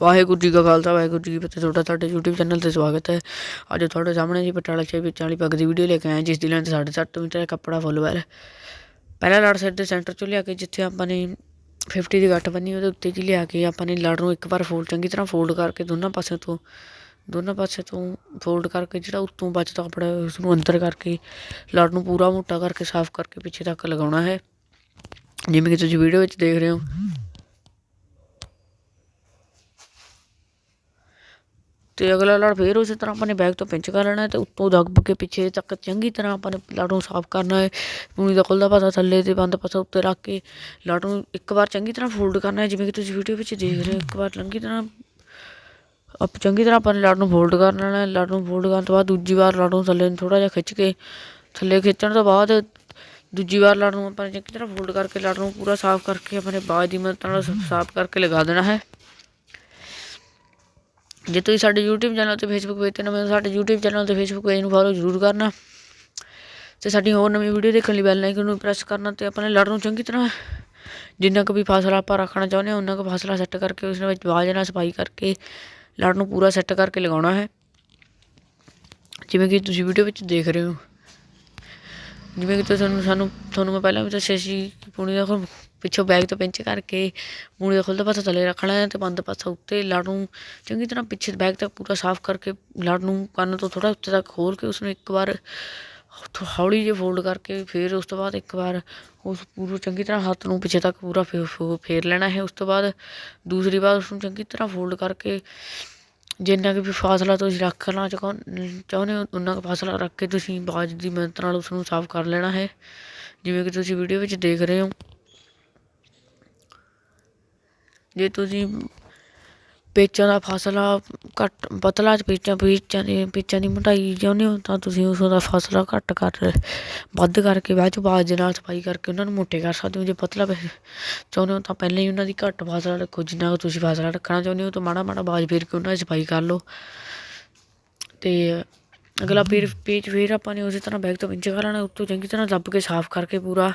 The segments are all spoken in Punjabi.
ਵਾਹਿਗੁਰੂ ਜੀ ਕਾ ਖਾਲਸਾ ਵਾਹਿਗੁਰੂ ਜੀ ਕੀ ਫਤਿਹ। ਤੁਹਾਡਾ ਸਾਡੇ YouTube ਚੈਨਲ ਤੇ ਸਵਾਗਤ ਹੈ। ਅੱਜ ਤੁਹਾਡੇ ਸਾਹਮਣੇ ਜੀ ਪਟਿਆਲਾ ਛੇ ਵਿੱਚ ਵਾਲੀ ਪੱਗ ਦੀ ਵੀਡੀਓ ਲੈ ਕੇ ਆਏ ਜਿਸ ਦੀ ਲੈਂਥ 7.5 ਮੀਟਰ ਹੈ ਕੱਪੜਾ ਫੁੱਲ ਵੈਲ ਪਹਿਲਾ ਲੜ ਸਾਈਡ ਦੇ ਸੈਂਟਰ ਚੋਂ ਲਿਆ ਕੇ ਜਿੱਥੇ ਆਪਾਂ ਨੇ 50 ਦੀ ਗੱਠ ਬੰਨੀ ਉਹਦੇ ਉੱਤੇ ਜੀ ਲਿਆ ਕੇ ਆਪਾਂ ਨੇ ਲੜ ਨੂੰ ਇੱਕ ਵਾਰ ਫੋਲਡ ਚੰਗੀ ਤਰ੍ਹਾਂ ਫੋਲਡ ਕਰਕੇ ਦੋਨਾਂ ਪਾਸਿਆਂ ਤੋਂ ਦੋਨਾਂ ਪਾਸੇ ਤੋਂ ਫੋਲਡ ਕਰਕੇ ਜਿਹੜਾ ਉੱਤੋਂ ਬਚਦਾ ਕੱਪੜਾ ਹੈ, ਉਸ ਨੂੰ ਅੰਦਰ ਕਰਕੇ ਲੜ ਨੂੰ ਪੂਰਾ ਮੋਟਾ ਕਰਕੇ ਸਾਫ਼ ਕਰਕੇ ਪਿੱਛੇ ਤੱਕ ਲਗਾਉਣਾ ਹੈ। ਜਿਵੇਂ ਕਿ ਤੁਸੀਂ ਵੀਡੀਓ ਵਿੱਚ ਦੇਖ ਰਹੇ ਹੋ। ਤੇ ਅਗਲਾ ਲੜ ਫੇਰ ਉਸੇ ਤਰ੍ਹਾਂ ਆਪਾਂ ਨੇ ਬੈਗ ਤੋਂ ਪਿੰਚ ਕਰ ਲੈਣਾ ਹੈ ਤੇ ਉੱਤੋਂ ਦੱਬ ਕੇ ਪਿੱਛੇ ਤੱਕ ਚੰਗੀ ਤਰ੍ਹਾਂ ਆਪਾਂ ਨੇ ਲੜ ਨੂੰ ਸਾਫ਼ ਕਰਨਾ ਹੈ। ਪੂਣੀ ਦਾ ਖੁੱਲਦਾ ਪਾਸਾ ਥੱਲੇ ਤੇ ਬੰਦ ਪਾਸਾ ਉੱਤੇ ਰੱਖ ਕੇ ਲੜ ਨੂੰ ਇੱਕ ਵਾਰ ਚੰਗੀ ਤਰ੍ਹਾਂ ਫੋਲਡ ਕਰਨਾ ਹੈ, ਜਿਵੇਂ ਕਿ ਤੁਸੀਂ ਵੀਡੀਓ ਵਿੱਚ ਦੇਖ ਰਹੇ ਹੋ। ਇੱਕ ਵਾਰ ਚੰਗੀ ਤਰ੍ਹਾਂ ਆਪ ਚੰਗੀ ਤਰ੍ਹਾਂ ਆਪਾਂ ਨੇ ਲੜ ਨੂੰ ਫੋਲਡ ਕਰ ਲੈਣਾ ਹੈ। ਲੜ ਨੂੰ ਫੋਲਡ ਕਰਨ ਤੋਂ ਬਾਅਦ ਦੂਜੀ ਵਾਰ ਲੜ ਨੂੰ ਥੱਲੇ ਨੂੰ ਥੋੜਾ ਜਿਹਾ ਖਿੱਚ ਕੇ, ਥੱਲੇ ਖਿੱਚਣ ਤੋਂ ਬਾਅਦ ਦੂਜੀ ਵਾਰ ਲੜ ਨੂੰ ਆਪਾਂ ਨੇ ਚੰਗੀ ਤਰ੍ਹਾਂ ਫੋਲਡ ਕਰਕੇ ਲੜ ਨੂੰ ਪੂਰਾ ਸਾਫ਼ ਕਰਕੇ ਆਪਣੇ ਬਾਜ ਦੀ ਮਦਦ ਨਾਲ ਸਾਫ਼ ਕਰਕੇ ਲਗਾ ਦੇਣਾ ਹੈ। ਜੇ ਤੁਸੀਂ ਸਾਡੇ YouTube ਚੈਨਲ ਤੇ Facebook ਪੇਜ ਤੇ ਨਵੇਂ ਹੋ, ਸਾਡੇ YouTube ਚੈਨਲ ਤੇ Facebook ਪੇਜ ਨੂੰ ਫੋਲੋ ਜ਼ਰੂਰ ਕਰਨਾ। ਤੇ ਸਾਡੀ ਹੋਰ ਨਵੀਂ ਵੀਡੀਓ ਦੇਖਣ ਲਈ ਬੈਲ ਆਈਕਨ ਨੂੰ ਪ੍ਰੈਸ ਕਰਨਾ ਤੇ ਆਪਣੇ ਲੜ ਨੂੰ ਚੰਗੀ ਤਰ੍ਹਾਂ ਜਿੰਨਾ ਕੁ ਵੀ ਫਾਸਲਾ ਆਪਾਂ ਰੱਖਣਾ ਚਾਹੁੰਦੇ ਹਾਂ ਉਹਨਾਂ ਕੁ ਫਾਸਲਾ ਸੈੱਟ ਕਰਕੇ ਉਸ ਵਿੱਚ ਬਾਜ ਨਾਲ ਸਫ਼ਾਈ ਕਰਕੇ ਲੜ ਨੂੰ ਪੂਰਾ ਸੈੱਟ ਕਰਕੇ ਲਗਾਉਣਾ ਹੈ। ਜਿਵੇਂ ਕਿ ਤੁਸੀਂ ਵੀਡੀਓ ਵਿੱਚ ਦੇਖ ਰਹੇ ਹੋ। ਜਿਵੇਂ ਕਿ ਤੁਹਾਨੂੰ ਸਾਨੂੰ ਤੁਹਾਨੂੰ ਮੈਂ ਪਹਿਲਾਂ ਵੀ ਦੱਸਿਆ ਸੀ ਕਿ ਪੁਣੀ ਦਾ ਪਿੱਛੋਂ ਬੈਗ ਤੋਂ ਪਿੰਚ ਕਰਕੇ ਪੂਣੀ ਦਾ ਖੁੱਲ੍ਹਦਾ ਪਾਸਾ ਥੱਲੇ ਰੱਖਣਾ ਹੈ ਤੇ ਬੰਦ ਪਾਸਾ ਉੱਤੇ ਲੜ ਨੂੰ। ਚੰਗੀ ਤਰ੍ਹਾਂ ਪਿੱਛੇ ਬੈਗ ਤੱਕ ਪੂਰਾ ਸਾਫ਼ ਕਰਕੇ ਲੜ ਨੂੰ ਕੰਨ ਤੋਂ ਥੋੜਾ ਉੱਤੇ ਤੱਕ ਖੋਲ ਕੇ ਉਸ ਨੂੰ ਇੱਕ ਵਾਰ ਥੋ- ਹੌਲੀ ਜਿਹੀ ਫੋਲਡ ਕਰਕੇ ਫਿਰ ਉਸ ਤੋਂ ਬਾਅਦ ਇੱਕ ਵਾਰ ਉਸ ਪੂਰਾ ਚੰਗੀ ਤਰ੍ਹਾਂ ਹੱਥ ਨੂੰ ਪਿੱਛੇ ਤੱਕ ਪੂਰਾ ਫੇ- ਫੇਰ ਲੈਣਾ ਹੈ। ਉਸ ਤੋਂ ਬਾਅਦ ਦੂਸਰੀ ਵਾਰ ਉਸ ਨੂੰ ਚੰਗੀ ਤਰ੍ਹਾਂ ਫੋਲਡ ਕਰਕੇ ਜਿੰਨਾ ਕੁ ਵੀ ਫਾਸਲਾ ਤੁਸੀਂ ਰੱਖਣਾ ਚਾਹੋ, ਚਾਹੁੰਦੇ ਹੋ, ਉਨਾ ਕੁ ਫਾਸਲਾ ਰੱਖ ਕੇ ਤੁਸੀਂ ਬਾਜ ਦੀ ਮਿਹਨਤ ਨਾਲ ਉਸ ਨੂੰ ਸਾਫ਼ ਕਰ ਲੈਣਾ ਹੈ। ਜਿਵੇਂ ਕਿ ਤੁਸੀਂ ਵੀਡੀਓ ਵਿੱਚ ਦੇਖ ਰਹੇ ਹੋ। ਜੇ ਤੁਸੀਂ ਪੇਚਾਂ ਦਾ ਫਾਸਲਾ ਘੱਟ ਪਤਲਾ ਚ ਪੇਚਾਂ ਪੇਚਾਂ ਦੀ ਪੇਚਾਂ ਦੀ ਮੋਟਾਈ ਚਾਹੁੰਦੇ ਹੋ ਤਾਂ ਤੁਸੀਂ ਉਸ ਦਾ ਫਾਸਲਾ ਘੱਟ ਕਰ, ਵੱਧ ਕਰਕੇ ਬਾਅਦ ਚ ਬਾਜ ਦੇ ਨਾਲ ਸਫ਼ਾਈ ਕਰਕੇ ਉਹਨਾਂ ਨੂੰ ਮੋਟੇ ਕਰ ਸਕਦੇ ਹੋ। ਜੇ ਪਤਲਾ ਪੇ- ਚਾਹੁੰਦੇ ਹੋ ਤਾਂ ਪਹਿਲਾਂ ਹੀ ਉਹਨਾਂ ਦੀ ਘੱਟ ਫਾਸਲਾ ਰੱਖੋ, ਜਿੰਨਾ ਕੁ ਤੁਸੀਂ ਫਾਸਲਾ ਰੱਖਣਾ ਚਾਹੁੰਦੇ ਹੋ ਤਾਂ ਮਾੜਾ ਮਾੜਾ ਬਾਜ ਫੇਰ ਕੇ ਉਹਨਾਂ ਦੀ ਸਫ਼ਾਈ ਕਰ ਲਓ। ਤੇ ਅਗਲਾ ਪੇਜ ਪੇਜ ਫਿਰ ਆਪਾਂ ਨੇ ਉਸੇ ਤਰ੍ਹਾਂ ਬੈਗ ਤੋਂ ਪਿੰਚ ਕਰ ਲੈਣਾ, ਉੱਤੋਂ ਚੰਗੀ ਤਰ੍ਹਾਂ ਦੱਬ ਕੇ ਸਾਫ਼ ਕਰਕੇ ਪੂਰਾ।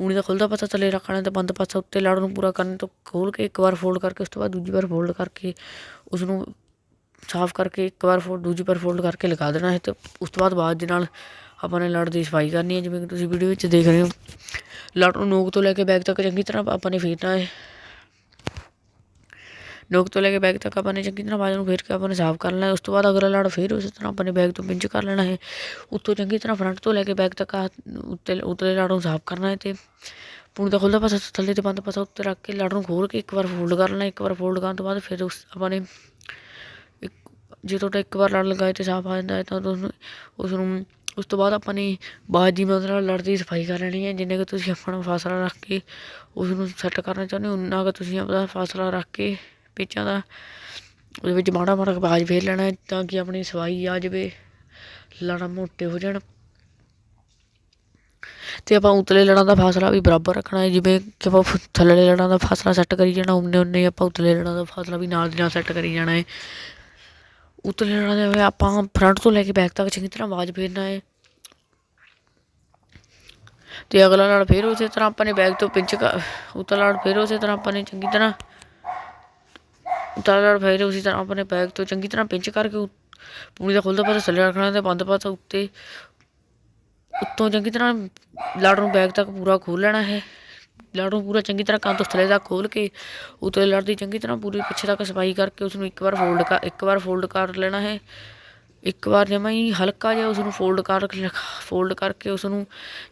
ਮੂਣੀ ਦਾ ਖੁੱਲਦਾ ਪਾਸਾ ਥੱਲੇ ਰੱਖਣਾ ਤੇ ਬੰਦ ਪਾਸਾ ਉੱਤੇ ਲੜ ਨੂੰ ਪੂਰਾ ਕਰਨ ਤੋਂ ਖੋਲ ਕੇ ਇੱਕ ਵਾਰ ਫੋਲਡ ਕਰਕੇ, ਉਸ ਤੋਂ ਬਾਅਦ ਦੂਜੀ ਵਾਰ ਫੋਲਡ ਕਰਕੇ ਉਸ ਨੂੰ ਸਾਫ਼ ਕਰਕੇ ਇੱਕ ਵਾਰ ਫੋਲਡ ਦੂਜੀ ਵਾਰ ਫੋਲਡ ਕਰਕੇ ਲਗਾ ਦੇਣਾ ਹੈ ਤੇ ਉਸ ਤੋਂ ਬਾਅਦ ਬਾਅਦ ਦੇ ਨਾਲ ਆਪਾਂ ਨੇ ਲੜ ਦੀ ਸਫ਼ਾਈ ਕਰਨੀ ਹੈ, ਜਿਵੇਂ ਕਿ ਤੁਸੀਂ ਵੀਡੀਓ ਵਿੱਚ ਦੇਖ ਰਹੇ ਹੋ। ਲੜ ਨੂੰ ਨੋਕ ਤੋਂ ਲੈ ਕੇ ਬੈਗ ਤੱਕ ਚੰਗੀ ਤਰ੍ਹਾਂ ਆਪਾਂ ਨੇ ਫੇਰਨਾ ਹੈ। ਨੋਕ ਤੋਂ ਲੈ ਕੇ ਬੈਗ ਤੱਕ ਆਪਾਂ ਨੇ ਚੰਗੀ ਤਰ੍ਹਾਂ ਬਾਜ ਨੂੰ ਫੇਰ ਕੇ ਆਪਾਂ ਨੇ ਸਾਫ਼ ਕਰ ਲੈਣਾ, ਉਸ ਤੋਂ ਬਾਅਦ ਅਗਲਾ ਲੜ ਫੇਰ ਉਸੇ ਤਰ੍ਹਾਂ ਆਪਾਂ ਨੇ ਬੈਗ ਤੋਂ ਪਿੰਚ ਕਰ ਲੈਣਾ ਹੈ ਉੱਤੋਂ ਚੰਗੀ ਤਰ੍ਹਾਂ ਫਰੰਟ ਤੋਂ ਲੈ ਕੇ ਬੈਗ ਤੱਕ ਉੱਤੇ, ਉਤਲੇ ਲੜ ਨੂੰ ਸਾਫ਼ ਕਰਨਾ ਹੈ ਤੇ ਪੂਣੀ ਦਾ ਖੁੱਲ੍ਹਦਾ ਪਾਸਾ ਥੱਲੇ ਤੇ ਬੰਦ ਪਾਸਾ ਉੱਤੇ ਰੱਖ ਕੇ ਲੜ ਨੂੰ ਖੋਲ ਕੇ ਇੱਕ ਵਾਰ ਫੋਲਡ ਕਰ ਲੈਣਾ, ਇੱਕ ਵਾਰ ਫੋਲਡ ਕਰਨ ਤੋਂ ਬਾਅਦ ਫਿਰ ਉਸ ਆਪਾਂ ਨੇ ਇੱਕ ਜੇ ਤੁਹਾਡਾ ਇੱਕ ਵਾਰ ਲੜ ਲਗਾਏ ਤੇ ਸਾਫ਼ ਆ ਜਾਂਦਾ ਹੈ ਤਾਂ ਤੁਹਾਨੂੰ ਉਸ ਨੂੰ ਉਸ ਤੋਂ ਬਾਅਦ ਆਪਾਂ ਨੇ ਬਾਜ ਦੀ ਮਦਦ ਨਾਲ ਲੜ ਦੀ ਸਫ਼ਾਈ ਕਰ ਲੈਣੀ ਹੈ। ਜਿੰਨੇ ਕੁ ਤੁਸੀਂ ਆਪਣਾ ਫਾਸਲਾ ਰੱਖ ਕੇ ਉਸ ਨੂੰ ਸੈੱਟ ਕਰਨਾ ਚਾਹੁੰਦੇ ਹੋ, ਉਨਾ ਕੁ ਤੁਸੀਂ ਆਪਣਾ ਫਾਸਲਾ ਰੱਖ ਕੇ ਪੇਚਾਂ ਦਾ ਉਹਦੇ ਵਿੱਚ ਮਾੜਾ ਮਾੜਾ ਬਾਜ ਫੇਰ ਲੈਣਾ ਤਾਂ ਕਿ ਆਪਣੀ ਸਫ਼ਾਈ ਆ ਜਾਵੇ, ਲੜਾਂ ਮੋਟੇ ਹੋ ਜਾਣ। ਤੇ ਆਪਾਂ ਉਤਲੇ ਲੜਾਂ ਦਾ ਫਾਸਲਾ ਵੀ ਬਰਾਬਰ ਰੱਖਣਾ ਹੈ, ਜਿਵੇਂ ਕਿ ਆਪਾਂ ਥੱਲੇ ਲੜਾਂ ਦਾ ਫਾਸਲਾ ਸੈੱਟ ਕਰੀ ਜਾਣਾ, ਉਨੇ ਉਨੇ ਆਪਾਂ ਉਤਲੇ ਲੜਾਂ ਦਾ ਫਾਸਲਾ ਵੀ ਨਾਲ ਦੀ ਨਾਲ ਸੈੱਟ ਕਰੀ ਜਾਣਾ ਹੈ। ਉਤਲੇ ਲੜਾਂ ਦੇ ਆਪਾਂ ਫਰੰਟ ਤੋਂ ਲੈ ਕੇ ਬੈਕ ਤੱਕ ਚੰਗੀ ਤਰ੍ਹਾਂ ਆਵਾਜ਼ ਫੇਰਨਾ ਹੈ। ਤੇ ਅਗਲਾ ਲੜ ਫੇਰ ਉਸੇ ਤਰ੍ਹਾਂ ਆਪਾਂ ਨੇ ਬੈਗ ਤੋਂ ਪਿੰਚ ਕਰ ਉਤਲਾ ਲੜ ਫੇਰ ਉਸੇ ਤਰ੍ਹਾਂ ਆਪਾਂ ਨੇ ਚੰਗੀ ਤਰ੍ਹਾਂ ਉਤਲਾ ਲੜ ਫੇਰ ਉਸੇ ਤਰ੍ਹਾਂ ਆਪਣੇ ਬੈਗ ਤੋਂ ਚੰਗੀ ਤਰ੍ਹਾਂ ਪਿੰਚ ਕਰਕੇ ਪੂਣੀ ਦਾ ਖੁੱਲਦਾ ਪਾਸਾ ਥੱਲੇ ਰੱਖਣਾ ਤੇ ਬੰਦ ਪਾਸਾ ਉੱਤੇ। ਉੱਤੋਂ ਚੰਗੀ ਤਰ੍ਹਾਂ ਲੜ ਨੂੰ ਬੈਗ ਤੱਕ ਪੂਰਾ ਖੋਲ ਲੈਣਾ ਹੈ। ਲੜ ਨੂੰ ਪੂਰਾ ਚੰਗੀ ਤਰ੍ਹਾਂ ਕੰਨ ਤੋਂ ਥੱਲੇ ਤੱਕ ਖੋਲ ਕੇ ਉੱਤੇ ਲੜ ਦੀ ਚੰਗੀ ਤਰ੍ਹਾਂ ਪੂਰੀ ਪਿੱਛੇ ਤੱਕ ਸਫ਼ਾਈ ਕਰਕੇ ਉਸ ਨੂੰ ਇੱਕ ਵਾਰ ਫੋਲਡ ਕਰ, ਇੱਕ ਵਾਰ ਫੋਲਡ ਕਰ ਲੈਣਾ ਹੈ। ਇੱਕ ਵਾਰ ਜਮਾਂ ਹੀ ਹਲਕਾ ਜਿਹਾ ਉਸ ਨੂੰ ਫੋਲਡ ਕਰ ਫੋਲਡ ਕਰਕੇ ਉਸ ਨੂੰ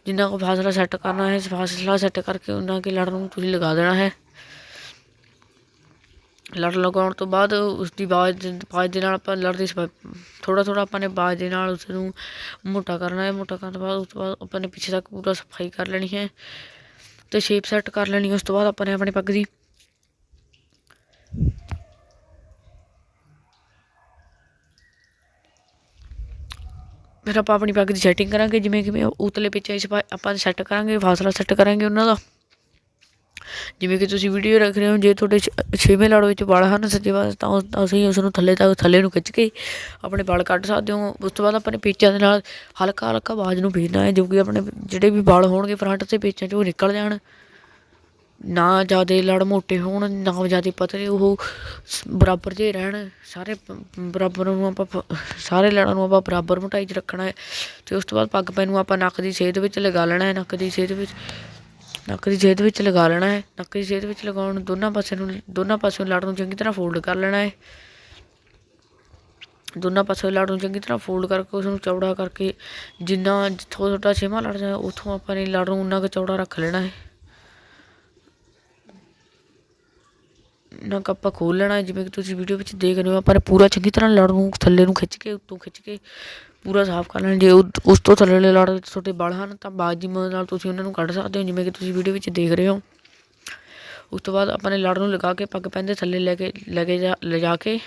ਜਿੰਨਾ ਕੁ ਫਾਸਲਾ ਸੈੱਟ ਕਰਨਾ ਹੈ, ਫਾਸਲਾ ਸੈੱਟ ਕਰਕੇ ਉਹਨਾਂ ਕੇ ਲੜ ਨੂੰ ਤੁਸੀਂ ਲਗਾ ਦੇਣਾ ਹੈ। ਲੜ ਲਗਾਉਣ ਤੋਂ ਬਾਅਦ ਉਸ ਦੀ, ਬਾਜ ਬਾਜ ਦੇ ਨਾਲ ਆਪਾਂ ਲੜ ਦੀ ਥੋੜ੍ਹਾ ਥੋੜ੍ਹਾ ਆਪਾਂ ਨੇ ਬਾਜ ਦੇ ਨਾਲ ਉਸ ਨੂੰ ਮੋਟਾ ਕਰਨਾ ਹੈ, ਮੋਟਾ ਕਰਨ ਤੋਂ ਬਾਅਦ ਉਸ ਤੋਂ ਬਾਅਦ ਆਪਾਂ ਨੇ ਪਿੱਛੇ ਤੱਕ ਪੂਰਾ ਸਫ਼ਾਈ ਕਰ ਲੈਣੀ ਹੈ ਤੇ ਸ਼ੇਪ ਸੈੱਟ ਕਰ ਲੈਣੀ ਹੈ, ਉਸ ਤੋਂ ਬਾਅਦ ਆਪਾਂ ਨੇ ਆਪਣੀ ਪੱਗ ਦੀ। ਫਿਰ ਆਪਾਂ ਆਪਣੀ ਪੱਗ ਦੀ ਸੈਟਿੰਗ ਕਰਾਂਗੇ, ਜਿਵੇਂ ਕਿਵੇਂ ਉਤਲੇ ਪਿੱਛੇ ਸਫਾ- ਆਪਾਂ ਸੈੱਟ ਕਰਾਂਗੇ, ਫਾਸਲਾ ਸੈੱਟ ਕਰਾਂਗੇ ਉਹਨਾਂ ਦਾ। ਜਿਵੇਂ ਕਿ ਤੁਸੀਂ ਵੀਡੀਓ ਰੱਖ ਰਹੇ ਹੋ, ਜੇ ਤੁਹਾਡੇ ਛ- ਛੇਵੇਂ ਲੜ ਵਿੱਚ ਵਾਲ ਹਨ ਸੱਜੇ ਪਾਸੇ ਤਾਂ ਅਸੀਂ ਉਸ ਨੂੰ ਥੱਲੇ ਤੱਕ, ਥੱਲੇ ਨੂੰ ਖਿੱਚ ਕੇ ਆਪਣੇ ਵਾਲ ਕੱਢ ਸਕਦੇ ਹੋ। ਉਸ ਤੋਂ ਬਾਅਦ ਆਪਣੇ ਪੇਚਾਂ ਦੇ ਨਾਲ ਹਲਕਾ ਹਲਕਾ ਆਵਾਜ਼ ਨੂੰ ਫੇਰਨਾ ਹੈ, ਜੋ ਕਿ ਆਪਣੇ ਜਿਹੜੇ ਵੀ ਵਾਲ ਹੋਣਗੇ ਫਰੰਟ ਤੇ ਪੇਚਾਂ 'ਚ ਉਹ ਨਿਕਲ ਜਾਣ। ਨਾ ਜ਼ਿਆਦੇ ਲੜ ਮੋਟੇ ਹੋਣ, ਨਾ ਜ਼ਿਆਦੇ ਪਤਲੇ, ਉਹ ਬਰਾਬਰ ਜੇ ਰਹਿਣ। ਸਾਰੇ ਬਰਾਬਰ ਨੂੰ ਆਪਾਂ ਸਾਰੇ ਲੜਾਂ ਨੂੰ ਆਪਾਂ ਬਰਾਬਰ ਮੋਟਾਈ 'ਚ ਰੱਖਣਾ ਹੈ। ਤੇ ਉਸ ਤੋਂ ਬਾਅਦ ਪੱਗ ਪੈਨ ਨੂੰ ਆਪਾਂ ਨੱਕ ਦੀ ਸੇਧ ਵਿੱਚ ਲਗਾ ਲੈਣਾ ਹੈ, ਨੱਕ ਦੀ ਸੇਧ ਵਿੱਚ। ਨੱਕ ਦੀ ਸੇਧ ਵਿੱਚ ਲਗਾ ਲੈਣਾ ਹੈ ਨੱਕ ਦੀ ਸੇਧ ਵਿੱਚ ਲਗਾਉਣ ਨੂੰ ਦੋਨਾਂ ਪਾਸੇ ਨੂੰ, ਦੋਨਾਂ ਪਾਸਿਓਂ ਲੜ ਨੂੰ ਚੰਗੀ ਤਰ੍ਹਾਂ ਫੋਲਡ ਕਰ ਲੈਣਾ ਹੈ। ਦੋਨਾਂ ਪਾਸੇ ਲੜ ਨੂੰ ਚੰਗੀ ਤਰ੍ਹਾਂ ਫੋਲਡ ਕਰਕੇ ਉਸ ਨੂੰ ਚੌੜਾ ਕਰਕੇ ਜਿੰਨਾ ਜਿੱਥੋਂ ਛੋਟਾ ਛੇਵਾਂ ਲੜ ਜਾਂਦਾ ਉੱਥੋਂ ਆਪਾਂ ਨੇ ਲੜ ਨੂੰ ਉਨਾ ਕੁ ਚੌੜਾ ਰੱਖ ਲੈਣਾ ਹੈ। ਨਾ ਆਪਾਂ ਖੋਲ ਲੈਣਾ, ਜਿਵੇਂ ਕਿ ਤੁਸੀਂ ਵੀਡੀਓ ਵਿੱਚ ਦੇਖ ਰਹੇ ਹੋ, ਆਪਾਂ ਨੇ ਪੂਰਾ ਚੰਗੀ ਤਰ੍ਹਾਂ ਲੜ ਨੂੰ ਥੱਲੇ ਨੂੰ ਖਿੱਚ ਕੇ, ਉੱਤੋਂ ਖਿੱਚ ਕੇ ਪੂਰਾ ਸਾਫ਼ ਕਰ ਲੈਣਾ। ਜੇ ਉਹ- ਉਸ ਤੋਂ ਥੱਲੇ ਲੜ ਵਿੱਚ ਛੋਟੇ ਬਲ ਹਨ, ਤਾਂ ਬਾਜੀ ਮਦਦ ਨਾਲ ਤੁਸੀਂ ਉਹਨਾਂ ਨੂੰ ਕੱਢ ਸਕਦੇ ਹੋ, ਜਿਵੇਂ ਕਿ ਤੁਸੀਂ ਵੀਡੀਓ ਵਿੱਚ ਦੇਖ ਰਹੇ ਹੋ। ਉਸ ਤੋਂ ਬਾਅਦ ਆਪਾਂ ਨੇ ਲੜ ਨੂੰ ਲਗਾ ਕੇ ਪੱਗ ਪੈਂਦੇ ਥੱਲੇ ਲੈ ਕੇ ਲੈ ਕੇ ਜਾ ਲਿਜਾ ਕੇ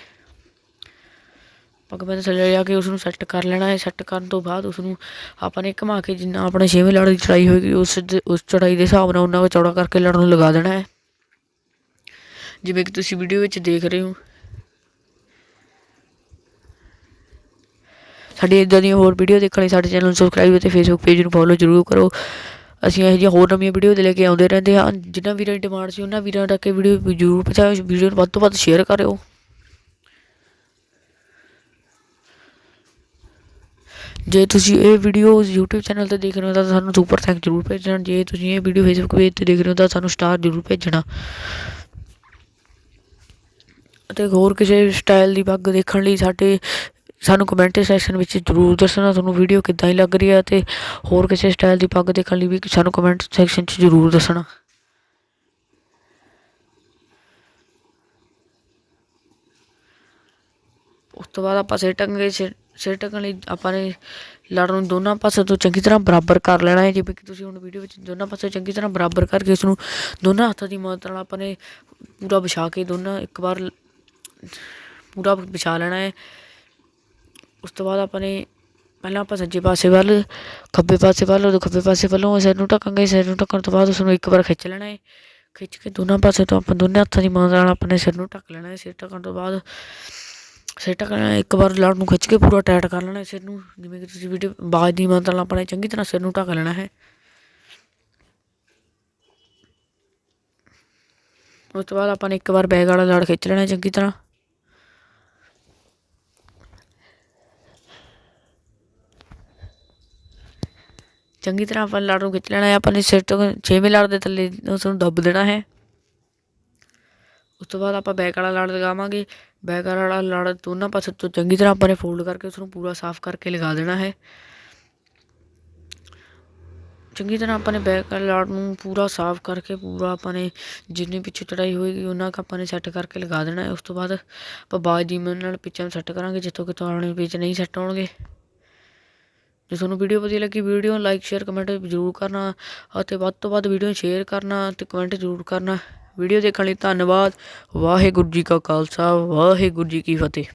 ਪੱਗ ਪੈਂਦੇ ਥੱਲੇ ਲਿਜਾ ਕੇ ਉਸ ਨੂੰ ਸੈੱਟ ਕਰ ਲੈਣਾ। ਹੈ ਸੈੱਟ ਕਰਨ ਤੋਂ ਬਾਅਦ ਉਸ ਨੂੰ ਆਪਾਂ ਨੇ ਘੁਮਾ ਕੇ ਜਿੰਨਾ ਆਪਣੇ ਛੇਵੇਂ ਲੜ ਦੀ ਚੜਾਈ ਹੋਏਗੀ, ਉਸ ਦੇ- ਉਸ ਚੜਾਈ ਦੇ ਹਿਸਾਬ ਨਾਲ ਉਹਨਾਂ ਨੂੰ ਚੌੜਾ ਕਰਕੇ ਲੜ ਨੂੰ ਲਗਾ ਦੇਣਾ ਹੈ। ਜਿਵੇਂ ਕਿ ਤੁਸੀਂ ਵੀਡੀਓ ਵਿੱਚ ਦੇਖ ਰਹੇ ਹੋ। ਸਾਡੀ ਇਦਾਂ ਦੀਆਂ ਹੋਰ ਵੀਡੀਓ ਦੇਖਣ ਲਈ ਸਾਡੇ ਚੈਨਲ ਨੂੰ ਸਬਸਕ੍ਰਾਈਬ ਅਤੇ ਫੇਸਬੁੱਕ ਪੇਜ ਨੂੰ ਫੋਲੋ ਜ਼ਰੂਰ ਕਰੋ। ਅਸੀਂ ਇਹੋ ਜਿਹੀਆਂ ਹੋਰ ਨਵੀਆਂ ਵੀਡੀਓ ਦੇ ਲੈ ਕੇ ਆਉਂਦੇ ਰਹਿੰਦੇ ਹਾਂ। ਜਿਨ੍ਹਾਂ ਵੀਰਾਂ ਦੀ ਡਿਮਾਂਡ ਸੀ, ਉਹਨਾਂ ਵੀਰਾਂ ਤੱਕ ਇਹ ਵੀਡੀਓ ਜ਼ਰੂਰ ਪਹੁੰਚਾਓ ਵੀਡੀਓ ਨੂੰ ਵੱਧ ਤੋਂ ਵੱਧ ਸ਼ੇਅਰ ਕਰਿਓ। ਜੇ ਤੁਸੀਂ ਇਹ ਵੀਡੀਓ YouTube ਚੈਨਲ ਤੇ ਦੇਖ ਰਹੇ ਹੋ ਤਾਂ ਸਾਨੂੰ ਸੁਪਰ ਥੈਂਕ ਜ਼ਰੂਰ ਭੇਜਣਾ। ਜੇ ਤੁਸੀਂ ਇਹ ਵੀਡੀਓ ਫੇਸਬੁੱਕ ਪੇਜ ਤੇ ਦੇਖ ਰਹੇ ਹੋ ਤਾਂ ਸਾਨੂੰ ਸਟਾਰ ਜ਼ਰੂਰ ਭੇਜਣਾ। ਅਤੇ ਹੋਰ ਕਿਸੇ ਸਟਾਈਲ ਦੀ ਪੱਗ ਦੇਖਣ ਲਈ ਸਾਡੇ, ਸਾਨੂੰ ਕਮੈਂਟ ਸੈਕਸ਼ਨ ਵਿੱਚ ਜ਼ਰੂਰ ਦੱਸਣਾ, ਤੁਹਾਨੂੰ ਵੀਡੀਓ ਕਿੱਦਾਂ ਹੀ ਲੱਗ ਰਹੀ ਹੈ ਅਤੇ ਹੋਰ ਕਿਸੇ ਸਟਾਈਲ ਦੀ ਪੱਗ ਦੇਖਣ ਲਈ ਵੀ ਸਾਨੂੰ ਕਮੈਂਟ ਸੈਕਸ਼ਨ 'ਚ ਜ਼ਰੂਰ ਦੱਸਣਾ। ਉਸ ਤੋਂ ਬਾਅਦ ਆਪਾਂ ਸਿਰ ਟੰਗੇ ਸਿਰ ਸਿਰ ਟੰਗਣ ਲਈ ਆਪਾਂ ਨੇ ਲੜ ਨੂੰ ਦੋਨਾਂ ਪਾਸੇ ਤੋਂ ਚੰਗੀ ਤਰ੍ਹਾਂ ਬਰਾਬਰ ਕਰ ਲੈਣਾ ਹੈ, ਜਿਵੇਂ ਕਿ ਤੁਸੀਂ ਹੁਣ ਵੀਡੀਓ ਵਿੱਚ ਦੋਨਾਂ ਪਾਸੇ ਚੰਗੀ ਤਰ੍ਹਾਂ ਬਰਾਬਰ ਕਰਕੇ ਇਸ ਨੂੰ ਦੋਨਾਂ ਹੱਥਾਂ ਦੀ ਮਦਦ ਨਾਲ ਆਪਾਂ ਨੇ ਪੂਰਾ ਵਿਛਾ ਕੇ ਦੋਨਾਂ ਇੱਕ ਵਾਰ ਪੂਰਾ ਵਿਛਾ ਲੈਣਾ ਹੈ। ਉਸ ਤੋਂ ਬਾਅਦ ਆਪਾਂ ਨੇ ਪਹਿਲਾਂ ਆਪਾਂ ਸੱਜੇ ਪਾਸੇ ਵੱਲ, ਖੱਬੇ ਪਾਸੇ ਵੱਲ ਉਦੋਂ ਖੱਬੇ ਪਾਸੇ ਵੱਲੋਂ ਸਿਰ ਨੂੰ ਢੱਕਾਂਗੇ। ਸਿਰ ਨੂੰ ਢੱਕਣ ਤੋਂ ਬਾਅਦ ਉਸ ਨੂੰ ਇੱਕ ਵਾਰ ਖਿੱਚ ਲੈਣਾ ਹੈ। ਖਿੱਚ ਕੇ ਦੋਨਾਂ ਪਾਸੇ ਤੋਂ ਆਪਾਂ ਦੋਨੇ ਹੱਥਾਂ ਦੀ ਮਦਦ ਨਾਲ ਆਪਣੇ ਸਿਰ ਨੂੰ ਢੱਕ ਲੈਣਾ ਹੈ। ਸਿਰ ਢੱਕਣ ਤੋਂ ਬਾਅਦ ਸਿਰ ਢੱਕਣਾ ਇੱਕ ਵਾਰ ਲੜ ਨੂੰ ਖਿੱਚ ਕੇ ਪੂਰਾ ਟਾਈਟ ਕਰ ਲੈਣਾ ਸਿਰ ਨੂੰ। ਜਿਵੇਂ ਕਿ ਤੁਸੀਂ ਵੀਡੀਓ ਬਾਜ ਦੀ ਮਦਦ ਨਾਲ ਆਪਣੇ ਚੰਗੀ ਤਰ੍ਹਾਂ ਸਿਰ ਨੂੰ ਢੱਕ ਲੈਣਾ ਹੈ। ਉਸ ਤੋਂ ਬਾਅਦ ਆਪਾਂ ਨੇ ਇੱਕ ਵਾਰ ਬੈਗ ਵਾਲਾ ਲੜ ਖਿੱਚ ਲੈਣਾ ਚੰਗੀ ਤਰ੍ਹਾਂ। ਚੰਗੀ ਤਰ੍ਹਾਂ ਆਪਾਂ ਲੜ ਨੂੰ ਖਿੱਚ ਲੈਣਾ ਹੈ, ਆਪਾਂ ਨੇ ਸਿਰ ਤੋਂ ਛੇਵੇਂ ਲੜ ਦੇ ਥੱਲੇ ਉਸ ਨੂੰ ਦੱਬ ਦੇਣਾ ਹੈ। ਉਸ ਤੋਂ ਬਾਅਦ ਆਪਾਂ ਬੈਕ ਵਾਲਾ ਲੜ ਲਗਾਵਾਂਗੇ। ਬੈਕ ਵਾਲਾ ਲੜ ਦੋਨਾਂ ਪਾਸੇ ਤੋਂ ਚੰਗੀ ਤਰ੍ਹਾਂ ਆਪਾਂ ਨੇ ਫੋਲਡ ਕਰਕੇ ਉਸ ਨੂੰ ਪੂਰਾ ਸਾਫ਼ ਕਰਕੇ ਲਗਾ ਦੇਣਾ ਹੈ। ਚੰਗੀ ਤਰ੍ਹਾਂ ਆਪਾਂ ਨੇ ਬੈਕ ਵਾਲੇ ਲੜ ਨੂੰ ਪੂਰਾ ਸਾਫ਼ ਕਰਕੇ, ਪੂਰਾ ਆਪਾਂ ਨੇ ਜਿੰਨੀ ਪਿੱਛੇ ਚੜਾਈ ਹੋਏਗੀ, ਉਹਨਾਂ ਕੁ ਆਪਾਂ ਨੇ ਸੈੱਟ ਕਰਕੇ ਲਗਾ ਦੇਣਾ ਹੈ। ਉਸ ਤੋਂ ਬਾਅਦ ਆਪਾਂ ਬਾਜ ਦੀ ਮਦਦ ਨਾਲ ਪਿੱਛੇ ਨੂੰ ਸੈੱਟ ਕਰਾਂਗੇ, ਜਿੱਥੋਂ ਕਿ ਆਪਣੇ ਵਿੱਚ ਨਹੀਂ ਸੈੱਟ ਹੋਣਗੇ। ਜੇ ਤੁਹਾਨੂੰ ਵੀਡੀਓ ਵਧੀਆ ਲੱਗੀ, ਵੀਡੀਓ ਨੂੰ ਲਾਈਕ ਸ਼ੇਅਰ ਕਮੈਂਟ ਜ਼ਰੂਰ ਕਰਨਾ ਅਤੇ ਵੱਧ ਤੋਂ ਵੱਧ ਵੀਡੀਓ ਸ਼ੇਅਰ ਕਰਨਾ ਅਤੇ ਕਮੈਂਟ ਜ਼ਰੂਰ ਕਰਨਾ। ਵੀਡੀਓ ਦੇਖਣ ਲਈ ਧੰਨਵਾਦ। ਵਾਹਿਗੁਰੂ ਜੀ ਕਾ ਖਾਲਸਾ, ਵਾਹਿਗੁਰੂ ਜੀ ਕੀ ਫਤਿਹ।